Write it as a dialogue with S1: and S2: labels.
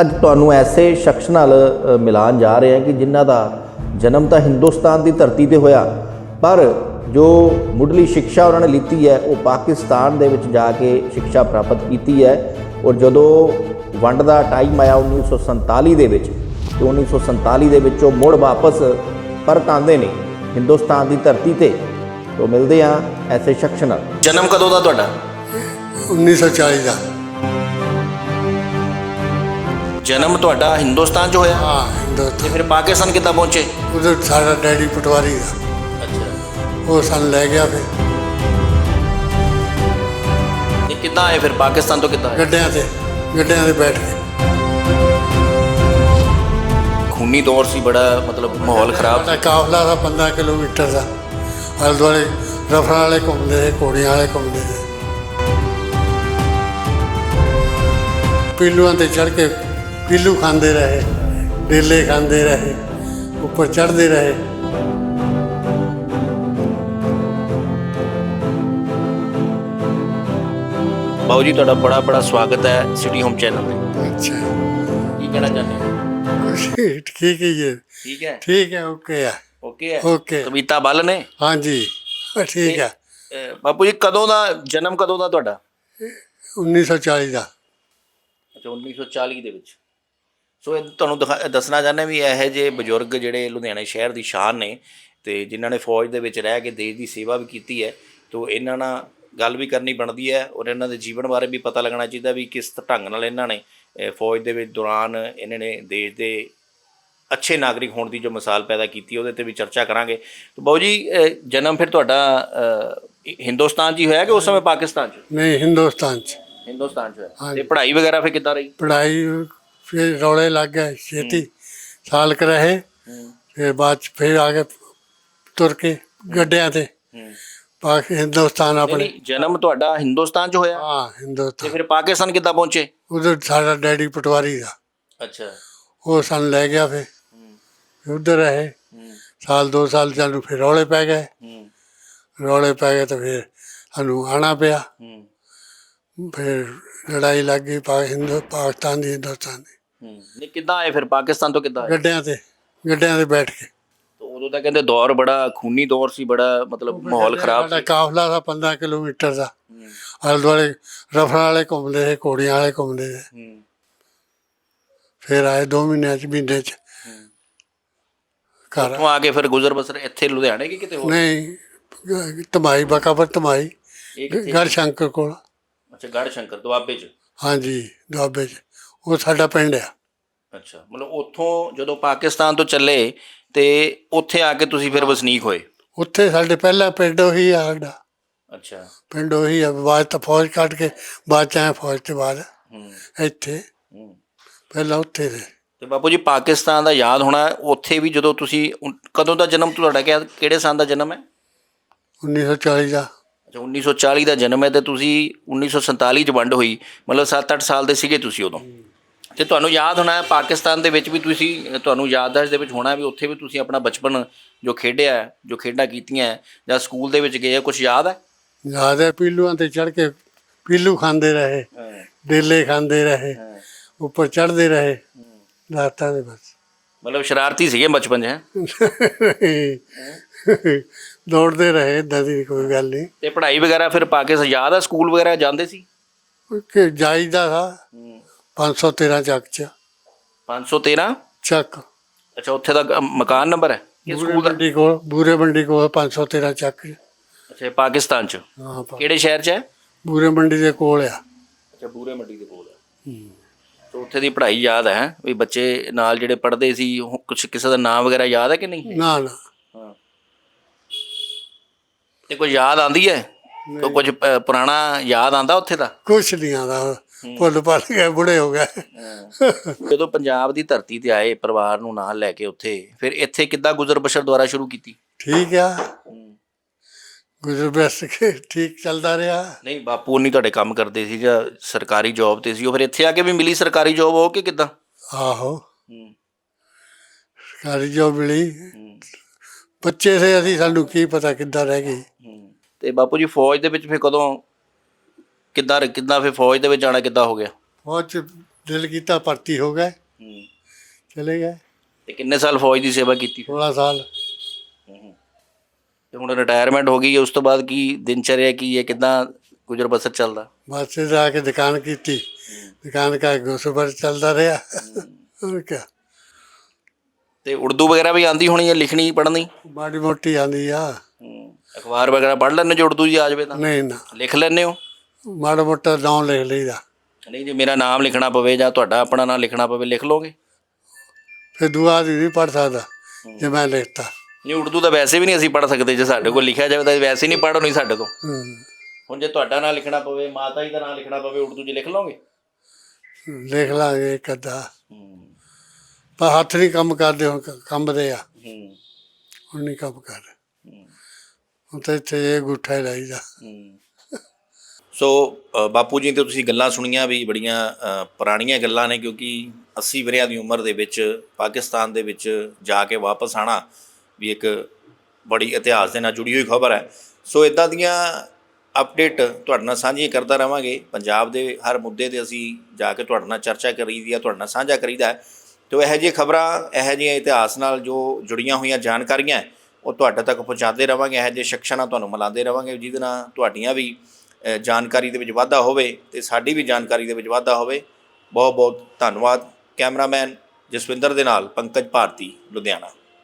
S1: ਅੱਜ ਤੁਹਾਨੂੰ ਐਸੇ ਸ਼ਖਸ ਨਾਲ ਮਿਲਾਨ ਜਾ ਰਹੇ ਹਾਂ ਕਿ ਜਿਨ੍ਹਾਂ ਦਾ ਜਨਮ ਤਾਂ ਹਿੰਦੁਸਤਾਨ ਦੀ ਧਰਤੀ ਤੇ ਹੋਇਆ ਪਰ ਜੋ ਮੁੱਢਲੀ ਸਿੱਖਿਆ ਉਹਨਾਂ ਨੇ ਲਿੱਤੀ ਹੈ ਉਹ ਪਾਕਿਸਤਾਨ ਦੇ ਵਿੱਚ ਜਾ ਕੇ ਸਿੱਖਿਆ ਪ੍ਰਾਪਤ ਕੀਤੀ ਹੈ ਔਰ ਜਦੋਂ ਵੰਡ ਦਾ ਟਾਈਮ ਆਇਆ 1947 ਦੇ ਵਿੱਚ ਤੇ 1947 ਦੇ ਵਿੱਚ ਉਹ ਮੁੜ ਵਾਪਸ ਪਰਤ ਆਉਂਦੇ ਨੇ ਹਿੰਦੁਸਤਾਨ ਦੀ ਧਰਤੀ ਤੇ। ਤੋਂ ਮਿਲਦੇ ਆ ਐਸੇ ਸ਼ਖਸ ਨਾਲ।
S2: ਜਨਮ ਕਦੋਂ ਦਾ ਤੁਹਾਡਾ?
S3: 1940 ਦਾ।
S2: ਜਨਮ ਤੁਹਾਡਾ ਹਿੰਦੁਸਤਾਨ 'ਚ ਹੋਇਆ
S3: ਹਾਂ ਹਿੰਦੁਸਤਾਨ
S2: ਤੇ ਫਿਰ ਪਾਕਿਸਤਾਨ ਕਿੱਦਾਂ ਪਹੁੰਚੇ
S3: ਉਧਰ ਸਾਡਾ ਡੈਡੀ ਪਟਵਾਰੀ ਦਾ
S2: ਅੱਛਾ
S3: ਉਹ ਸਾਨੂੰ ਲੈ ਗਿਆ ਫਿਰ
S2: ਇਹ ਕਿੱਦਾਂ ਆਏ ਫਿਰ ਪਾਕਿਸਤਾਨ ਤੋਂ ਕਿੱਦਾਂ ਆਏ
S3: ਗੱਡਿਆਂ ਤੇ ਗੱਡਿਆਂ ਤੇ ਬੈਠ ਕੇ
S2: ਖੂਨੀ ਦੌਰ ਸੀ ਬੜਾ ਮਤਲਬ ਮਾਹੌਲ ਖਰਾਬ
S3: ਸਾਡਾ ਕਾਫਲਾ ਦਾ 15 ਕਿਲੋਮੀਟਰ ਦਾ ਆਲੇ ਦੁਆਲੇ ਰਫਰਾਂ ਵਾਲੇ ਘੁੰਮਦੇ ਰਹੇ ਘੋੜੀਆਂ ਵਾਲੇ ਘੁੰਮਦੇ ਰਹੇ ਪੀਲੂਆਂ ਤੇ ਚੜ ਕੇ ਪੀਲੂ ਖਾਂਦੇ ਰਹੇ ਡੇਲੇ ਖਾਂਦੇ ਰਹੇ ਉੱਪਰ ਚੜਦੇ ਰਹੇ।
S2: ਬਾਊ ਜੀ ਤੁਹਾਡਾ ਬੜਾ ਬੜਾ ਸਵਾਗਤ ਹੈ ਸਿਟੀ ਹੋਮ ਚੈਨਲ ਤੇ।
S3: ਅੱਛਾ।
S2: ਕੀ ਕਹਿਣਾ ਚਾਹੁੰਦੇ ਹੋ?
S3: ਕੁਛ ਠੀਕ ਹੀ
S2: ਠੀਕ ਹੈ?
S3: ਠੀਕ ਹੈ ਓਕੇ ਆ।
S2: ਓਕੇ ਹੈ?
S3: ਓਕੇ
S2: ਕਵਿਤਾ ਬਲ ਨੇ
S3: ਹਾਂਜੀ। ਠੀਕ ਹੈ।
S2: ਬਾਪੂ ਜੀ ਕਦੋਂ ਦਾ ਜਨਮ ਕਦੋਂ ਦਾ ਤੁਹਾਡਾ?
S3: 1940 ਦਾ।
S2: ਅੱਛਾ 1940 ਦੇ ਵਿੱਚ। ਸੋ ਇਹ ਤੁਹਾਨੂੰ ਦਿਖਾ- ਦੱਸਣਾ ਚਾਹੁੰਦੇ ਵੀ ਇਹੋ ਜਿਹੇ ਬਜ਼ੁਰਗ ਜਿਹੜੇ ਲੁਧਿਆਣਾ ਸ਼ਹਿਰ ਦੀ ਸ਼ਾਨ ਨੇ ਤੇ ਜਿਨ੍ਹਾਂ ਨੇ ਫੌਜ ਦੇ ਵਿੱਚ ਰਹਿ ਕੇ ਦੇਸ਼ ਦੀ ਸੇਵਾ ਵੀ ਕੀਤੀ ਹੈ ਤੋਂ ਇਹਨਾਂ ਨਾਲ ਗੱਲ ਵੀ ਕਰਨੀ ਬਣਦੀ ਹੈ ਔਰ ਇਹਨਾਂ ਦੇ ਜੀਵਨ ਬਾਰੇ ਵੀ ਪਤਾ ਲੱਗਣਾ ਚਾਹੀਦਾ ਵੀ ਕਿਸ ਢੰਗ ਨਾਲ ਇਹਨਾਂ ਨੇ ਅਹ, ਫੌਜ ਦੇ ਵਿੱਚ ਦੌਰਾਨ ਇਹਨਾਂ ਨੇ ਦੇਸ਼ ਦੇ ਅੱਛੇ ਨਾਗਰਿਕ ਹੋਣ ਦੀ ਜੋ ਮਿਸਾਲ ਪੈਦਾ ਕੀਤੀ ਉਹਦੇ ਤੇ ਵੀ ਚਰਚਾ ਕਰਾਂਗੇ। ਤੋਂ ਬਾਊ ਜੀ ਅਹ, ਜਨਮ ਫਿਰ ਤੁਹਾਡਾ ਅਹ, ਹਿੰਦੁਸਤਾਨ 'ਚ ਹੀ ਹੋਇਆ ਕਿ ਉਸ ਸਮੇਂ ਪਾਕਿਸਤਾਨ 'ਚ?
S3: ਨਹੀਂ ਹਿੰਦੁਸਤਾਨ ਚ।
S2: ਹਿੰਦੁਸਤਾਨ 'ਚ ਹੋਇਆ। ਤੇ ਪੜ੍ਹਾਈ ਵਗੈਰਾ ਫਿਰ ਕਿੱਦਾਂ ਰਹੀ?
S3: ਪੜਾਈ ਫਿਰ ਰੌਲੇ ਲੱਗ ਗਏ ਛੇਤੀ ਸਾਲ ਕ ਰਹੇ ਫਿਰ ਬਾਅਦ ਚ ਫਿਰ ਆ ਗਏ ਤੁਰ ਕੇ ਗੱਡਿਆਂ ਤੇ। ਪਾਕ ਹਿੰਦੁਸਤਾਨ ਆਪਣੇ।
S2: ਨਹੀਂ ਜਨਮ ਤੁਹਾਡਾ ਹਿੰਦੁਸਤਾਨ 'ਚ ਹੋਇਆ?
S3: ਹਾਂ
S2: ਤੇ
S3: ਹਿੰਦੁਸਤਾਨ
S2: ਫਿਰ ਪਾਕਿਸਤਾਨ ਕਿੱਦਾਂ ਪਹੁੰਚੇ?
S3: ਉਧਰ ਸਾਡਾ ਡੈਡੀ ਪਟਵਾਰੀ ਦਾ।
S2: ਅੱਛਾ।
S3: ਉਹ ਸਾਨੂੰ ਲੈ ਗਿਆ ਫਿਰ। ਉਧਰ ਰਹੇ। ਸਾਲ ਦੋ ਸਾਲ ਸਾਨੂੰ ਫਿਰ ਰੌਲੇ ਪੈ ਗਏ।
S2: ਹੂੰ।
S3: ਰੌਲੇ ਪੈ ਗਏ ਤਾਂ ਫਿਰ ਸਾਨੂੰ ਆਣਾ ਪਿਆ।
S2: ਹੂੰ।
S3: ਫਿਰ ਲੜਾਈ ਲੱਗ ਗਈ ਪਾ ਹਿੰਦੂ ਪਾਕਿਸਤਾਨ ਦੀ ਹਿੰਦੁਸਤਾਨ ਦੀ।
S2: ਨਹੀਂ ਕਿੱਦਾਂ ਆਏ ਫਿਰ? ਪਾਕਿਸਤਾਨ ਤੋਂ ਕਿੱਦਾਂ ਆਏ?
S3: ਗੱਡਿਆਂ ਤੇ ਗੱਡਿਆਂ ਤੇ ਬੈਠ ਕੇ।
S2: ਤੇ ਉਦੋਂ ਤਾਂ ਕਹਿੰਦੇ ਦੌਰ ਬੜਾ ਖੂਨੀ ਦੌਰ ਸੀ ਬੜਾ ਮਤਲਬ ਮਾਹੌਲ ਖਰਾਬ
S3: ਸਾਡਾ
S2: ਸੀ।
S3: ਕਾਫਲਾ ਦਾ 15 ਕਿਲੋਮੀਟਰ ਦਾ।
S2: ਹੂੰ,
S3: ਆਲੇ ਦੁਆਲੇ ਰਫਰਾਂ ਵਾਲੇ ਘੁੰਮਦੇ ਰਹੇ ਘੋੜੀਆਂ ਵਾਲੇ ਘੁੰਮਦੇ ਰਹੇ
S2: ਹੂੰ,
S3: ਫਿਰ ਆਏ ਦੋ ਮਹੀਨਿਆਂ ਚ ਮਹੀਨੇ ਚ। ਘਰ
S2: ਉੱਥੋਂ ਆ ਕੇ ਫਿਰ ਗੁਜ਼ਰ ਬਸਰ ਇੱਥੇ ਲੁਧਿਆਣੇ ਕਿ ਕਿਤੇ ਹੋਰ?
S3: ਨਹੀਂ ਤਮਾਈ ਬਕਾਬਰ ਤਮਾਈ
S2: ਇਹ ਕਿੱਥੇ?
S3: ਗੜ ਸ਼ੰਕਰ ਕੋਲ।
S2: ਅੱਛਾ ਗੜ ਸ਼ੰਕਰ ਦੁਆਬੇ 'ਚ।
S3: ਹਾਂਜੀ ਦੁਆਬੇ ਚ। ਉਹ ਸਾਡਾ ਪਿੰਡ ਆ।
S2: ਅੱਛਾ ਮਤਲਬ ਉੱਥੋਂ ਜਦੋਂ ਪਾਕਿਸਤਾਨ ਤੋਂ ਚੱਲੇ ਤੇ ਉੱਥੇ ਆ ਕੇ ਤੁਸੀਂ ਫਿਰ ਵਸਨੀਕ ਹੋਏ?
S3: ਉੱਥੇ ਸਾਡੇ ਪਹਿਲਾ ਪਿੰਡ ਉਹੀ ਆ ਸਾਡਾ।
S2: ਅੱਛਾ।
S3: ਪਿੰਡ ਉਹੀ ਆ ਬਾਅਦ ਤਾਂ ਫੌਜ ਕੱਢ ਕੇ ਬਾਅਦ ਚ ਆਏ ਫੌਜ ਤੇ ਬਾਅਦ।
S2: ਹੂੰ।
S3: ਇੱਥੇ।
S2: ਹੂੰ।
S3: ਪਹਿਲਾਂ ਉੱਥੇ ਦੇ
S2: ਤੇ ਬਾਪੂ ਜੀ ਪਾਕਿਸਤਾਨ ਦਾ ਯਾਦ ਹੋਣਾ ਉੱਥੇ ਵੀ ਜਦੋਂ ਤੁਸੀਂ ਉਨ- ਕਦੋਂ ਦਾ ਜਨਮ ਤੁਹਾਡਾ? ਕਿਹਾ ਕਿਹੜੇ ਸਾਲ ਦਾ ਜਨਮ ਹੈ?
S3: 1940 ਦਾ।
S2: ਅੱਛਾ 1940 ਦਾ ਜਨਮ ਹੈ ਤੇ ਤੁਸੀਂ 1947 ਚ ਵੰਡ ਹੋਈ ਮਤਲਬ 7-8 ਸਾਲ ਦੇ ਸੀਗੇ ਤੁਸੀਂ ਉਦੋਂ। ਤੇ ਤੁਹਾਨੂੰ ਯਾਦ ਹੋਣਾ ਹੈ ਪਾਕਿਸਤਾਨ ਦੇ ਵਿੱਚ ਵੀ ਤੁਸੀਂ ਤੁਹਾਨੂੰ ਯਾਦਦਾਸ਼ਤ ਦੇ ਵਿੱਚ ਹੋਣਾ ਵੀ ਉੱਥੇ ਵੀ ਤੁਸੀਂ ਆਪਣਾ ਬਚਪਨ ਜੋ ਖੇਡਿਆ ਹੈ, ਜੋ ਖੇਡਾਂ ਕੀਤੀਆਂ ਹੈ, ਜਾਂ ਸਕੂਲ ਦੇ ਵਿੱਚ ਗਏ ਕੁਝ ਯਾਦ ਹੈ?
S3: ਯਾਦ ਹੈ ਪੀਲੂਆਂ ਤੇ ਚੜ ਕੇ ਪੀਲੂ ਖਾਂਦੇ ਰਹੇ ਡੇਲੇ ਖਾਂਦੇ ਰਹੇ ਉੱਪਰ ਚੜਦੇ ਰਹੇ ਰਾਤਾਂ ਦੇ ਬਸ।
S2: ਮਤਲਬ ਸ਼ਰਾਰਤੀ ਸੀਗੇ ਬਚਪਨ 'ਚ ਹੈਂ?
S3: ਦੌੜਦੇ ਰਹੇ ਏਦਾਂ ਦੀ ਕੋਈ ਗੱਲ ਨਹੀਂ।
S2: ਤੇ ਪੜ੍ਹਾਈ ਵਗੈਰਾ ਫਿਰ ਪਾਕਿਸਤਾਨ ਯਾਦ ਹੈ ਸਕੂਲ ਵਗੈਰਾ ਜਾਂਦੇ ਸੀ?
S3: ਕਿ ਜਾਈਦਾ ਥਾ 513 ਚੱਕ ਚ।
S2: 513
S3: ਚੱਕ।
S2: ਅੱਛਾ ਉੱਥੇ ਦਾ ਮਕਾਨ ਨੰਬਰ ਹੈ?
S3: ਬੂਰੇ
S2: ਸਕੂਲ ਦਾ?
S3: ਮੰਡੀ ਕੋਲ ਬੂਰੇ ਮੰਡੀ ਕੋਲ 513 ਚੱਕ।
S2: ਅੱਛਾ ਇਹ ਪਾਕਿਸਤਾਨ 'ਚ।
S3: ਹਾਂ
S2: ਕਿਹੜੇ ਸ਼ਹਿਰ 'ਚ ਹੈ?
S3: ਬੂਰੇ ਮੰਡੀ ਦੇ ਕੋਲ ਆ।
S2: ਅੱਛਾ ਬੂਰੇ ਮੰਡੀ ਦੇ ਕੋਲ ਹੈ। ਤੇ ਉੱਥੇ ਦੀ ਪੜ੍ਹਾਈ ਯਾਦ ਹੈ? ਵੀ ਬੱਚੇ ਨਾਲ ਜਿਹੜੇ ਪੜ੍ਹਦੇ ਸੀ ਕੁਝ ਕਿਸੇ ਦਾ ਨਾਮ ਵਗੈਰਾ ਯਾਦ ਹੈ ਕਿ ਨਹੀਂ?
S3: ਨਾ ਨਾ।
S2: ਤੇ ਕੋਈ ਯਾਦ ਆਂਦੀ ਹੈ ਕੋਈ ਕੁਝ ਪ- ਪੁਰਾਣਾ ਯਾਦ ਆਂਦਾ ਉੱਥੇ ਦਾ?
S3: ਕੁਛ ਨਹੀਂ ਆਉਂਦਾ ਭੁੱਲ ਭੱਲ ਗਏ ਬੁੜੇ ਹੋ ਗਏ।
S2: ਜਦੋਂ ਪੰਜਾਬ ਦੀ ਧਰਤੀ ਤੇ ਆਏ ਪਰਿਵਾਰ ਨੂੰ ਨਾਲ ਲੈ ਕੇ ਉੱਥੇ ਫਿਰ ਇੱਥੇ ਕਿੱਦਾਂ ਗੁਜ਼ਰ ਬਸ਼ਰ ਦੁਆਰਾ ਸ਼ੁਰੂ ਕੀਤੀ?
S3: ਠੀਕ ਆ। ਗੁਜ਼ਰ ਬਸ ਠੀਕ ਚੱਲਦਾ ਰਿਹਾ।
S2: ਨਹੀਂ ਬਾਪੂ ਨਹੀਂ ਤੁਹਾਡੇ ਕੰਮ ਕਰਦੇ ਸੀ ਜਾਂ ਸਰਕਾਰੀ ਜੌਬ ਤੇ ਸੀ ਉਹ ਫਿਰ ਇੱਥੇ ਆ ਕੇ ਵੀ ਮਿਲੀ ਸਰਕਾਰੀ ਜੌਬ ਹੋ ਕਿ ਕਿੱਦਾਂ?
S3: ਆਹੋ। ਸਰਕਾਰੀ ਜੋ ਮਿਲੀ। ਬੱਚੇ ਸੇ ਅਸੀਂ ਸਾਨੂੰ ਕੀ ਪਤਾ ਕਿੱਦਾਂ ਰਹਿ ਗਈ।
S2: ਤੇ ਬਾਪੂ ਜੀ ਫੌਜ ਦੇ ਵਿੱਚ ਫਿਰ ਕਦੋਂ ਕਿੱਦਾਂ ਕਿੱਦਾਂ ਫਿਰ ਫੌਜ ਦੇ ਵਿੱਚ ਜਾਣਾ ਕਿੱਦਾਂ ਹੋ ਗਿਆ?
S3: ਫੌਜ ਚ ਦਿਲ ਕੀਤਾ ਭਰਤੀ ਹੋ ਗਏ। ਚਲੇ ਗਏ।
S2: ਤੇ ਕਿੰਨੇ ਸਾਲ ਫੌਜ ਦੀ ਸੇਵਾ ਕੀਤੀ?
S3: 16 ਸਾਲ।
S2: ਤੇ ਹੁਣ ਰਿਟਾਇਰਮੈਂਟ ਹੋ ਗਈ ਉਸ ਤੋਂ ਬਾਅਦ ਕੀ ਦਿਨਚਰਿਆ ਕੀ ਹੈ ਕਿਦਾਂ ਗੁਜ਼ਰ ਬਸਰ ਚੱਲਦਾ?
S3: ਬਸ ਆ ਕੇ ਦੁਕਾਨ ਕੀਤੀ। ਦੁਕਾਨ ਕਾ ਗੁਸਬਰ ਚੱਲਦਾ ਰਿਹਾ। ਹੋਰ ਕਿਆ।
S2: ਤੇ ਉਰਦੂ ਵਗੈਰਾ ਵੀ ਆਂਦੀ ਹੋਣੀ ਹੈ ਲਿਖਣੀ ਪੜ੍ਹਨੀ?
S3: ਮਾੜੀ ਮੋਟੀ ਆਂਦੀ ਆ।
S2: ਅਖਬਾਰ ਵਗੈਰਾ ਪੜ੍ਹ ਲੈਂਦੇ ਜੋ ਉਰਦੂ ਜੀ ਆ ਜਾਵੇ ਤਾਂ?
S3: ਨਹੀਂ ਨਾ।
S2: ਲਿਖ ਲੈਂਦੇ ਹੋ?
S3: ਮਾੜਾ ਮੋਟਾ ਨਾਮ ਲਿਖ ਲਈਦਾ।
S2: ਨਹੀਂ ਜੇ ਮੇਰਾ ਨਾਮ ਲਿਖਣਾ ਪਵੇ ਜਾਂ ਤੁਹਾਡਾ ਆਪਣਾ ਨਾਮ ਲਿਖਣਾ ਪਵੇ ਲਿਖ ਲੋਗੇ
S3: ਫਿਰ ਦੁਆ ਦੀ ਨਹੀਂ ਪੜ ਸਕਦਾ ਜੇ ਮੈਂ ਲਿਖਤਾ।
S2: ਨਹੀਂ ਉਰਦੂ ਤਾਂ ਵੈਸੇ ਵੀ ਨਹੀਂ ਅਸੀਂ ਪੜ੍ਹ ਸਕਦੇ ਜੇ ਸਾਡੇ ਕੋਲ ਲਿਖਿਆ ਜਾਵੇ ਤਾਂ ਵੈਸੇ ਹੀ ਨਹੀਂ ਪੜ੍ਹ ਹੋਣੀ ਸਾਡੇ ਤੋਂ
S3: ਹਮ,
S2: ਹੁਣ ਜੇ ਤੁਹਾਡਾ ਨਾਮ ਲਿਖਣਾ ਪਵੇ ਮਾਤਾ ਜੀ ਦਾ ਨਾਮ ਲਿਖਣਾ ਪਵੇ ਉਰਦੂ 'ਚ ਲਿਖ ਲਓਗੇ?
S3: ਲਿਖ ਲਾਂਗੇ ਇੱਕ ਅੱਧਾ। ਪਰ ਹੱਥ ਨਹੀਂ ਕੰਮ ਕਰਦੇ ਹੁਣ ਕ- ਕੰਬਦੇ ਆ।
S2: ਹੂੰ।
S3: ਹੁਣ ਨਹੀਂ ਕੰਮ ਕਰ ਹੁਣ ਤਾਂ ਇੱਥੇ ਇਹ ਗੁੱਠਾ ਹੀ ਲਾਈਦਾ
S2: ਸੋ ਅ, ਬਾਪੂ ਜੀ ਤੇ ਤੁਸੀਂ ਗੱਲਾਂ ਸੁਣੀਆਂ ਵੀ ਬੜੀਆਂ ਅ, ਪੁਰਾਣੀਆਂ ਗੱਲਾਂ ਨੇ ਕਿਉਂਕਿ 80 ਵਰਿਆਂ ਦੀ ਉਮਰ ਦੇ ਵਿੱਚ ਪਾਕਿਸਤਾਨ ਦੇ ਵਿੱਚ ਜਾ ਕੇ ਵਾਪਸ ਆਣਾ ਵੀ ਇੱਕ ਬੜੀ ਇਤਿਹਾਸ ਦੇ ਨਾਲ ਜੁੜੀ ਹੋਈ ਖਬਰ ਹੈ। ਸੋ ਇਦਾਂ ਦੀਆਂ ਅਪਡੇਟ ਤੁਹਾਡੇ ਨਾਲ ਸਾਂਝੀਆਂ ਕਰਦਾ ਰਵਾਂਗੇ। ਪੰਜਾਬ ਦੇ ਹਰ ਮੁੱਦੇ ਤੇ ਅਸੀਂ ਜਾ ਕੇ ਤੁਹਾਡੇ ਨਾਲ ਚਰਚਾ ਕਰੀਦੀ ਆ ਤੁਹਾਡੇ ਨਾਲ ਸਾਂਝਾ ਕਰੀਦਾ ਹੈ। ਤੇ ਇਹੋ ਜਿਹੀਆਂ ਖਬਰਾਂ, ਇਹੋ ਜਿਹੀਆਂ ਇਤਿਹਾਸ ਨਾਲ ਜੋ ਜੁੜੀਆਂ ਹੋਈਆਂ ਜਾਣਕਾਰੀਆਂ, ਉਹ ਤੁਹਾਡੇ ਤੱਕ ਪਹੁੰਚਾਉਂਦੇ ਰਵਾਂਗੇ, ਇਹੋ ਜਿਹੇ ਸ਼ਖਸਾਂ ਨਾਲ ਤੁਹਾਨੂੰ ਮਿਲਾਉਂਦੇ ਰਵਾਂਗੇ, ਜਿਹਦੇ ਨਾਲ ਤੁਹਾਡੀਆਂ ਵੀ ਜਾਣਕਾਰੀ ਦੇ ਵਿੱਚ ਵਾਧਾ ਹੋਵੇ ਤੇ ਸਾਡੀ ਵੀ ਜਾਣਕਾਰੀ ਦੇ ਵਿੱਚ ਵਾਧਾ ਹੋਵੇ। ਬਹੁਤ ਬਹੁਤ ਧੰਨਵਾਦ, ਕੈਮਰਾਮੈਨ ਜਸਵਿੰਦਰ ਦੇ ਨਾਲ ਪੰਕਜ ਭਾਰਤੀ, ਲੁਧਿਆਣਾ।